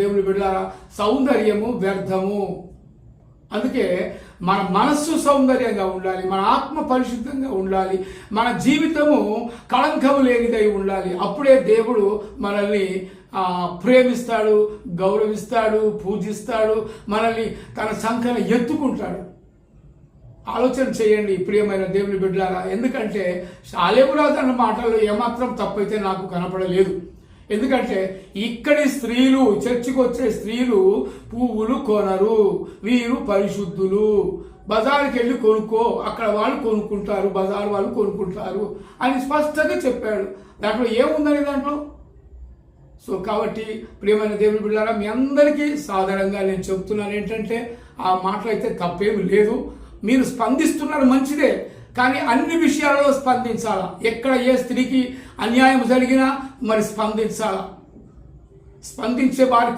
దేవుని బిడ్డారా సౌందర్యము వ్యర్థము. అందుకే మన మనస్సు సౌందర్యంగా ఉండాలి మన ఆత్మ పరిశుద్ధంగా ఉండాలి మన జీవితము కళంకము లేనిదై ఉండాలి. అప్పుడే దేవుడు మనల్ని ప్రేమిస్తాడు గౌరవిస్తాడు పూజిస్తాడు మనల్ని తన సంఖన ఎత్తుకుంటాడు. ఆలోచన చేయండి ప్రియమైన దేవుని బిడ్డారా ఎందుకంటే శాలేపురాజు అన్న మాటల్లో ఏమాత్రం తప్పైతే నాకు కనపడలేదు. ఎందుకంటే ఇక్కడి స్త్రీలు చర్చికి వచ్చే స్త్రీలు పువ్వులు కొనరు. వీరు పరిశుద్ధులు. బజార్కి వెళ్ళి కొనుక్కో అక్కడ వాళ్ళు కొనుక్కుంటారు బజారు వాళ్ళు కొనుక్కుంటారు అని స్పష్టంగా చెప్పాడు. దాంట్లో ఏముందని దాంట్లో? సో కాబట్టి ప్రియమైన దేవుని బిడ్డారా మీ అందరికీ సాధారణంగా నేను చెప్తున్నాను ఏంటంటే ఆ మాటలు అయితే తప్పేమి లేదు. మీరు స్పందిస్తున్నారు మంచిదే కానీ అన్ని విషయాలలో స్పందించాలా? ఎక్కడ ఏ స్త్రీకి అన్యాయం జరిగినా మరి స్పందించాలా? స్పందించే వారి